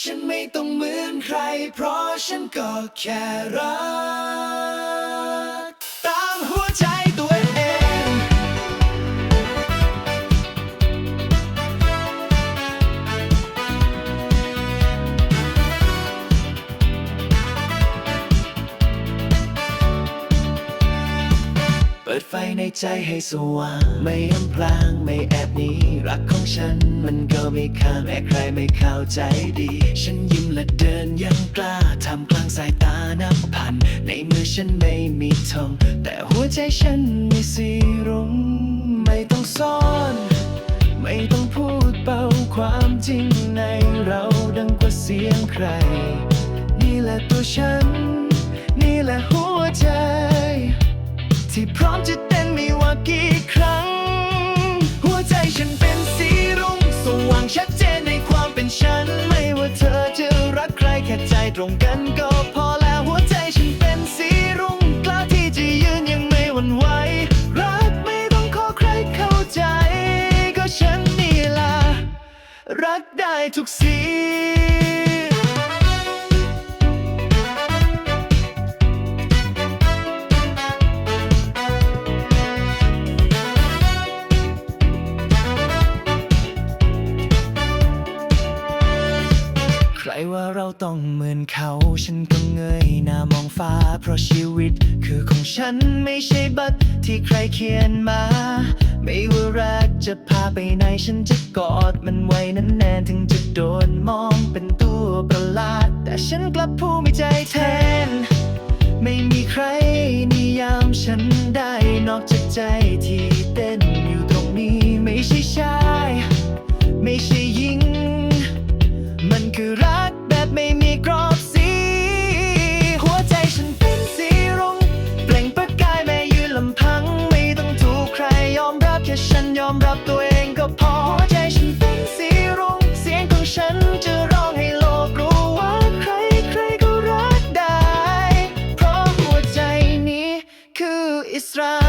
ฉันไม่ต้องเหมือนใคร เพราะฉันก็แค่รัก ตามหัวใจตัวเอง เปิดไฟในใจให้สว่าง ไม่อำพราง ไม่แอบหนี ฉัน มันก็ไม่ข้ามแม้ใครไม่เข้าใจดี ฉันยิ้มและเดินยังกล้าทำกลางสายตานับพัน ในมือฉันไม่มีทอง แต่หัวใจฉันมีสีรุ้งไม่ต้องซ่อน ไม่ต้องพูดเบาความจริงในเราดังกว่าเสียงใคร นี่แหละตัวฉัน นี่แหละหัวใจ ที่พร้อมจะเต้นไม่ว่ากี่ครั้ง ตรงกันก็พอแล้วหัวใจฉันเป็นสีรุ่งกล้าที่จะยืนยังไม่หวั่นไหวรักไม่ต้องขอใครเข้าใจ ก็ฉันนี่ล่ะรักได้ทุกสี ว่าเราต้องเหมือนเขา ฉันก็เงยหน้ามองฟ้า เพราะชีวิต คือของฉันไม่ใช่บัตรที่ใครเขียนมา ไม่ว่ารักจะพาไปไหน ฉันจะกอดมันไว้นั้นแน่นถึงจะโดนมองเป็นตัวประหลาด แต่ฉันกลับผู้มีใจแทน ไม่มีใครนิยามฉันได้นอกจากใจที่ ค่ฉันยอมรับตัวเองก็พอหัวใจฉันเป็นสีรุ้งเสียงของฉันจะร้องให้โลกรู้ว่าใครใครก็รักได้ เพราะหัวใจนี้คืออิสระ